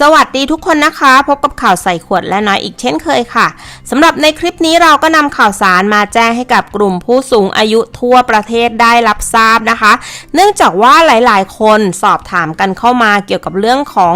สวัสดีทุกคนนะคะ พบกับข่าวใส่ขวดและน้อยอีกเช่นเคยค่ะสำหรับในคลิปนี้เราก็นำข่าวสารมาแจ้งให้กับกลุ่มผู้สูงอายุทั่วประเทศได้รับทราบนะคะ เนื่องจากว่าหลายๆ คนสอบถามกันเข้ามาเกี่ยวกับเรื่องของ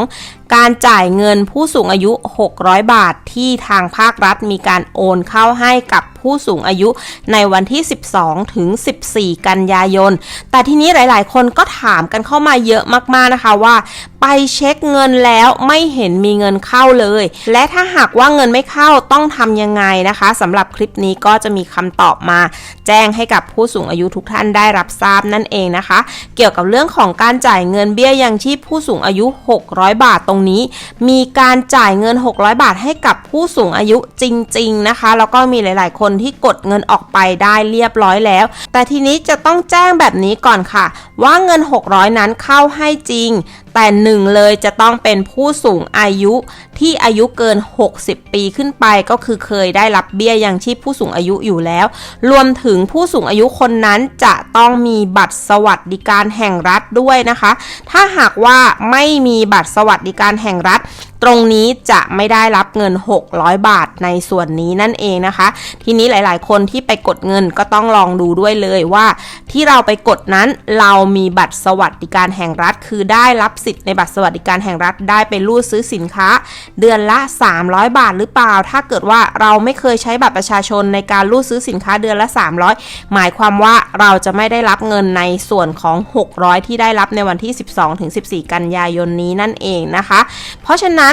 การจ่ายเงินผู้สูงอายุ 600 บาทที่ทางภาครัฐมีการโอนเข้าให้กับผู้สูงอายุในวันที่ 12 ถึง 14 กันยายน แต่ทีนี้หลายๆ คนก็ถามกันเข้ามาเยอะมากๆนะคะว่า ไปเช็คเงินแล้วไม่เห็นมีเงินเข้าเลย และถ้าหากว่าเงินไม่เข้าต้องทำยังไงนะคะสำหรับคลิปนี้ก็จะมีคำตอบมา แจ้งให้กับผู้สูงอายุทุกท่านได้รับทราบนั่นเองนะคะ เกี่ยวกับเรื่องของการจ่ายเงินเบี้ยยังชีพผู้สูงอายุ 600 บาทตรงนี้ มีการจ่ายเงิน 600 บาทให้กับผู้สูงอายุจริง ๆ นะคะ แล้วก็มีหลาย ๆ คนที่กดเงินออกไปได้เรียบร้อยแล้ว แต่ทีนี้จะต้องแจ้งแบบนี้ก่อนค่ะ ว่าเงิน 600 นั้นเข้าให้จริง แต่หนึ่งเลยจะต้องเป็นผู้สูงอายุที่อายุเกิน 60 ปีขึ้นไปก็คือเคยได้รับเบี้ยยังชีพผู้สูงอายุอยู่แล้ว รวมถึงผู้สูงอายุคนนั้นจะต้องมีบัตรสวัสดิการแห่งรัฐด้วยนะคะ ถ้าหากว่าไม่มีบัตรสวัสดิการแห่งรัฐ ตรงนี้จะไม่ได้รับเงิน 600 บาทในส่วนนี้นั่นเองนะคะ ทีนี้หลาย ๆ คนที่ไปกดเงินก็ต้องลองดูด้วยเลยว่า ที่เราไปกดนั้นเรามีบัตรสวัสดิการแห่งรัฐ คือได้รับสิทธิ์ในบัตรสวัสดิการแห่งรัฐได้ไปรูดซื้อสินค้า เดือนละ 300 บาทหรือเปล่า ถ้าเกิดว่าเราไม่เคยใช้บัตรประชาชนในการรูดซื้อสินค้าเดือนละ 300 หมายความว่าเราจะไม่ได้รับเงินในส่วนของ 600 ที่ได้รับในวันที่ 12-14 กันยายนนี้นั่นเองนะคะ เพราะฉะนั้น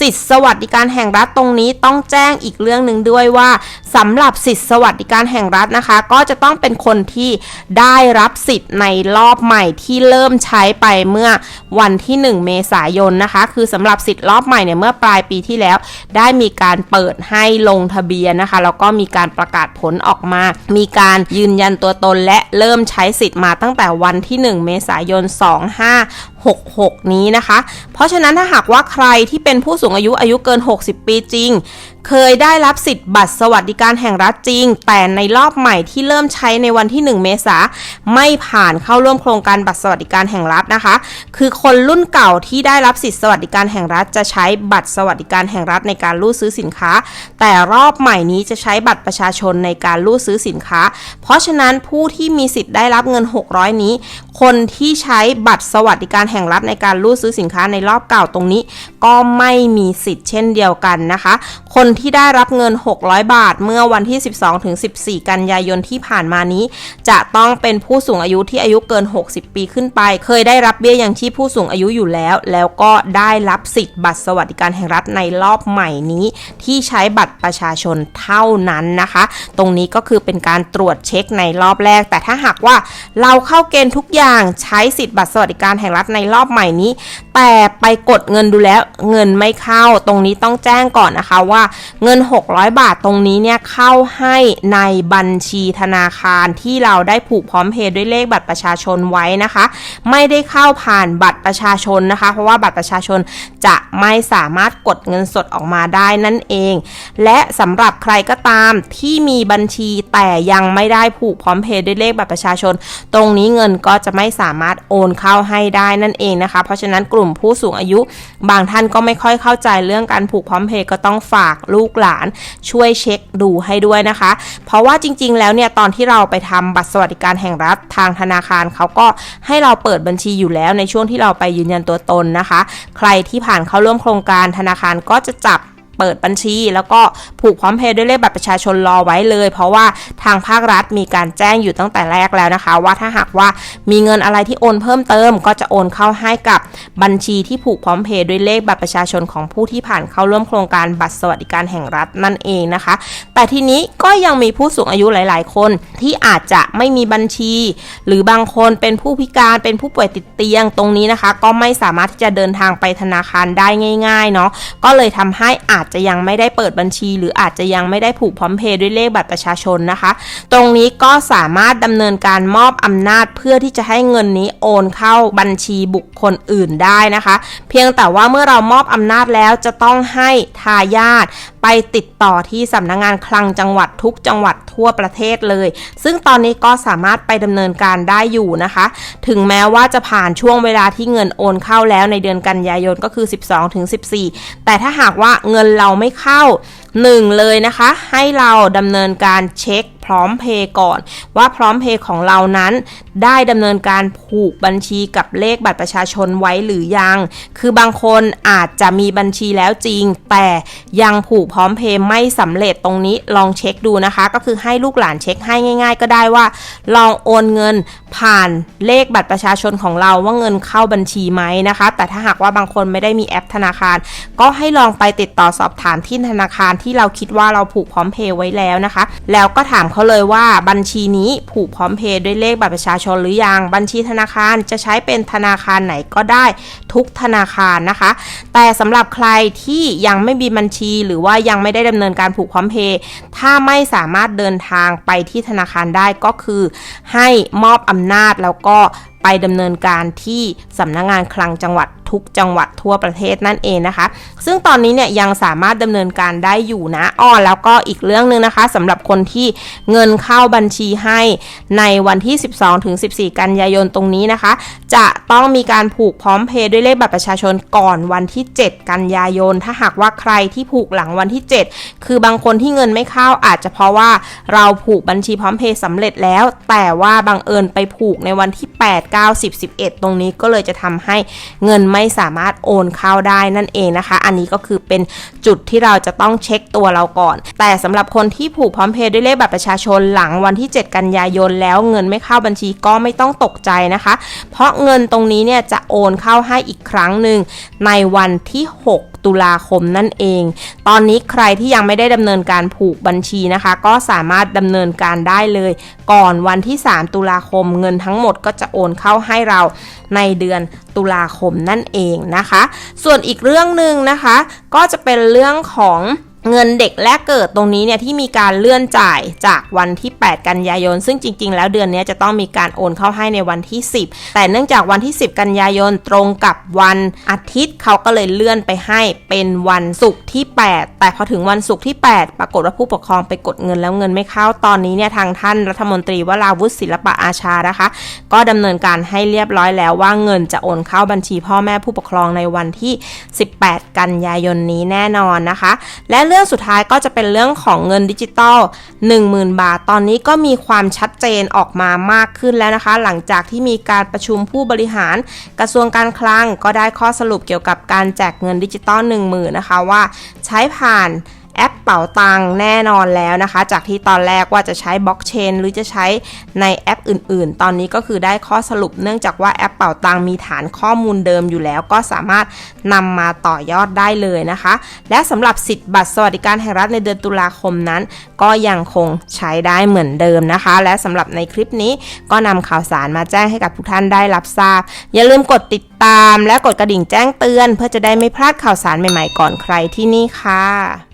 สิทธิสวัสดิการแห่งรัฐตรงนี้ต้องแจ้งอีกเรื่องหนึ่งด้วยว่าสำหรับสิทธิสวัสดิการแห่งรัฐนะคะ ก็จะต้องเป็นคนที่ได้รับสิทธิ์ในรอบใหม่ที่เริ่มใช้ไปเมื่อวันที่ 1 เมษายนนะคะ คือสำหรับสิทธิ์รอบใหม่เนี่ยเมื่อปลายปีที่แล้ว ได้มีการเปิดให้ลงทะเบียนนะคะแล้วก็มีการประกาศผลออกมา มีการยืนยันตัวตนและเริ่มใช้สิทธิ์มาตั้งแต่วันที่ 1 เมษายน66 นี้นะคะ เพราะฉะนั้นถ้าหากว่าใครที่เป็นผู้สูงอายุอายุเกิน 60 ปีจริงเคยได้รับสิทธิ์บัตรสวัสดิการแห่งรัฐจริง แต่ในรอบใหม่ที่เริ่มใช้ในวันที่ 1 เมษาไม่ผ่านเข้าร่วมโครงการบัตรสวัสดิการแห่งรัฐนะคะ คือคนรุ่นเก่าที่ได้รับสิทธิ์สวัสดิการแห่งรัฐ จะใช้บัตรสวัสดิการแห่งรัฐในการรูดซื้อสินค้า แต่รอบใหม่นี้จะใช้บัตรประชาชนในการรูดซื้อสินค้า เพราะฉะนั้นผู้ที่มีสิทธิ์ได้รับเงิน 600 นี้ คนที่ใช้บัตรสวัสดิการแห่งรัฐในการรูดซื้อสินค้าในรอบเก่าตรงนี้ ก็ไม่มีสิทธิ์เช่นเดียวกันนะคะ คนนที่ได้รับเงิน 600 บาท เมื่อวันที่ 12ถึง14 กันยายนที่ผ่านมานี้ จะต้องเป็นผู้สูงอายุที่อายุเกิน 60 ปีขึ้นไป เคยได้รับเบี้ยยังชีพผู้สูงอายุอยู่แล้ว แล้วก็ได้รับสิทธิ์บัตรสวัสดิการแห่งรัฐในรอบใหม่นี้ ที่ใช้บัตรประชาชนเท่านั้นนะคะ ตรงนี้ก็คือเป็นการตรวจเช็คในรอบแรก แต่ถ้าหากว่าเราเข้าเกณฑ์ทุกอย่างใช้สิทธิ์บัตรสวัสดิการแห่งรัฐในรอบใหม่นี้ แต่ไปกดเงินดูแล้วเงินไม่เข้า ตรงนี้ต้องแจ้งก่อนนะคะว่าเงิน 600 บาทตรงนี้เนี่ยเข้าให้ในบัญชีธนาคารที่เราได้ผูกพร้อมเพย์ด้วยเลขบัตรประชาชนไว้นะคะ ไม่ได้เข้าผ่านบัตรประชาชนนะคะ เพราะว่าบัตรประชาชนจะไม่สามารถกดเงินสดออกมาได้นั่นเอง และสำหรับใครก็ตามที่มีบัญชีแต่ยังไม่ได้ผูกพร้อมเพย์ด้วยเลขบัตรประชาชน ตรงนี้เงินก็จะไม่สามารถโอนเข้าให้ได้นั่นเองนะคะ เพราะฉะนั้นกลุ่มผู้สูงอายุบางท่านก็ไม่ค่อยเข้าใจเรื่องการผูกพร้อมเพย์ก็ต้องฝากลูกหลานช่วยเช็คดูให้ด้วยนะคะ เพราะว่าจริง ๆ แล้วเนี่ยตอนที่เราไปทำบัตรสวัสดิการแห่งรัฐทางธนาคารเขาก็ให้เราเปิดบัญชีอยู่แล้วในช่วงที่เราไปยืนยันตัวตนนะคะ ใครที่ผ่านเข้าร่วมโครงการธนาคารก็จะจับ เปิดบัญชี แล้วก็ผูกพร้อมเพย์ด้วยเลขบัตรประชาชนรอไว้เลย เพราะว่าทางภาครัฐมีการแจ้งอยู่ตั้งแต่แรกแล้วนะคะ ว่าถ้าหากว่ามีเงินอะไรที่โอนเพิ่มเติม ก็จะโอนเข้าให้กับบัญชีที่ผูกพร้อมเพย์ด้วยเลขบัตรประชาชนของผู้ที่ผ่านเข้าร่วมโครงการบัตรสวัสดิการแห่งรัฐนั่นเองนะคะ แต่ทีนี้ก็ยังมีผู้สูงอายุหลาย ๆ คนที่อาจจะไม่มีบัญชี หรือบางคนเป็นผู้พิการเป็นผู้ป่วยติดเตียงตรงนี้นะคะ ก็ไม่สามารถที่จะเดินทางไปธนาคารได้ง่าย ๆ เนาะก็เลยทำให้อาจจจะยังไม่ได้เปิดบัญชี หรืออาจจะยังไม่ได้ผูกพร้อมเพย์ด้วยเลขบัตรประชาชนนะคะ ตรงนี้ก็สามารถดำเนินการมอบอำนาจเพื่อที่จะให้เงินนี้โอนเข้าบัญชีบุคคลอื่นได้นะคะ เพียงแต่ว่าเมื่อเรามอบอำนาจแล้วจะต้องให้ทายาทไปติดต่อที่สำนักงานคลังจังหวัดทุกจังหวัดทั่วประเทศเลย ซึ่งตอนนี้ก็สามารถไปดำเนินการได้อยู่นะคะ ถึงแม้ว่าจะผ่านช่วงเวลาที่เงินโอนเข้าแล้วในเดือนกันยายนก็คือ 12ถึง14 แต่ถ้าหากว่าเงินเราไม่เข้าหนึ่งเลยนะคะ ให้เราดำเนินการเช็คพร้อมเพย์ก่อน ว่าพร้อมเพย์ของเรานั้น ได้ดำเนินการผูกบัญชีกับเลขบัตรประชาชนไว้หรือยัง คือบางคนอาจจะมีบัญชีแล้วจริง แต่ยังผูกพร้อมเพย์ไม่สำเร็จตรงนี้ลองเช็คดูนะคะ ก็คือให้ลูกหลานเช็คให้ง่าย ๆ ก็ได้ว่า ลองโอนเงินผ่านเลขบัตรประชาชนของเราว่าเงินเข้าบัญชีไหมนะคะ แต่ถ้าหากว่าบางคนไม่ได้มีแอปธนาคาร ก็ให้ลองไปติดต่อสอบถามที่ธนาคารที่เราคิดว่าเราผูกพร้อมเพย์ไว้แล้วนะคะ แล้วก็ถามเขาเลยว่าบัญชีนี้ผูกพร้อมเพย์ด้วยเลขบัตรประชาชนหรือยัง บัญชีธนาคารจะใช้เป็นธนาคารไหนก็ได้ทุกธนาคารนะคะ แต่สำหรับใครที่ยังไม่มีบัญชีหรือว่ายังไม่ได้ดำเนินการผูกพร้อมเพย์ถ้าไม่สามารถเดินทางไปที่ธนาคารได้ก็คือ ให้มอบอำนาจแล้วก็ไปดำเนินการที่สำนักงงานคลังจังหวัดทุกจังหวัดทั่วประเทศนั่นเองนะคะ ซึ่งตอนนี้เนี่ยยังสามารถดำเนินการได้อยู่นะอ้อแล้วก็อีกเรื่องหนึ่งนะคะสำหรับคนที่เงินเข้าบัญชีให้ในวันที่ 12ถึง14 กันยายนตรงนี้นะคะ จะต้องมีการผูกพร้อมเพย์ด้วยเลขบัตรประชาชนก่อนวันที่ 7 กันยายน ถ้าหากว่าใครที่ผูกหลังวันที่ 7 คือบางคนที่เงินไม่เข้าอาจจะเพราะว่าเราผูกบัญชีพร้อมเพย์สำเร็จแล้ว แต่ว่าบังเอิญไปผูกในวันที่ 8 9 10 11 ตรงนี้ก็เลยจะทำให้เงินไม่สามารถโอนเข้าได้นั่นเองนะคะ อันนี้ก็คือเป็นจุดที่เราจะต้องเช็คตัวเราก่อน แต่สำหรับคนที่ผูกพร้อมเพย์ด้วยเลขบัตรประชาชนหลังวันที่ 7 กันยายนแล้วเงินไม่เข้าบัญชีก็ไม่ต้องตกใจนะคะ เพราะเงินตรงนี้เนี่ยจะโอนเข้าให้อีกครั้งหนึ่งในวันที่ 6ตุลาคมนั่นเอง ตอนนี้ใครที่ยังไม่ได้ดำเนินการผูกบัญชีนะคะ ก็สามารถดำเนินการได้เลย ก่อนวันที่ 3 ตุลาคมเงินทั้งหมดก็จะโอนเข้าให้เราในเดือนตุลาคมนั่นเองนะคะ ส่วนอีกเรื่องหนึ่งนะคะ ก็จะเป็นเรื่องของ เงินเด็กแรกเกิดตรงนี้เนี่ยที่มีการเลื่อนจ่ายจากวันที่ 8 กันยายน ซึ่งจริง ๆ แล้วเดือนนี้จะต้องมีการโอนเข้าให้ในวันที่ 10 แต่เนื่องจากวันที่ 10 กันยายนตรงกับวันอาทิตย์เขาก็เลยเลื่อนไปให้เป็นวันศุกร์ที่ 8 แต่พอถึงวันศุกร์ที่ 8 ปรากฏว่าผู้ปกครองไปกดเงินแล้วเงินไม่เข้าตอนนี้เนี่ยทางท่านรัฐมนตรีวราวุฒิศิลปะอาชานะคะ ก็ดำเนินการให้เรียบร้อยแล้วว่าเงินจะโอนเข้าบัญชีพ่อแม่ผู้ปกครองในวันที่ 18 กันยายนนี้แน่นอนนะคะ และเรื่อรื่องสุดท้ายก็จะเป็นเรื่องของเงินดิจิตอล10,000 บาท ตอนนี้ก็มีความชัดเจนออกมามากขึ้นแล้วนะคะ หลังจากที่มีการประชุมผู้บริหารกระทรวงการคลังก็ได้ข้อสรุปเกี่ยวกับการแจกเงินดิจิตอล10,000นะคะว่าใช้ผ่าน แอปเป๋าตังแน่นอนแล้วนะคะ จากที่ตอนแรกว่าจะใช้บล็อกเชนหรือจะใช้ในแอปอื่นๆ ตอนนี้ก็คือได้ข้อสรุปเนื่องจากว่าแอปเป๋าตังมีฐานข้อมูลเดิมอยู่แล้ว ก็สามารถนำมาต่อยอดได้เลยนะคะ และสำหรับสิทธิ์บัตรสวัสดิการแห่งรัฐในเดือนตุลาคมนั้น ก็ยังคงใช้ได้เหมือนเดิมนะคะ และสำหรับในคลิปนี้ก็นำข่าวสารมาแจ้งให้กับทุกท่านได้รับทราบ อย่าลืมกดติดตาม และกดกระดิ่งแจ้งเตือน เพื่อจะได้ไม่พลาดข่าวสารใหม่ๆก่อนใครที่นี่ค่ะ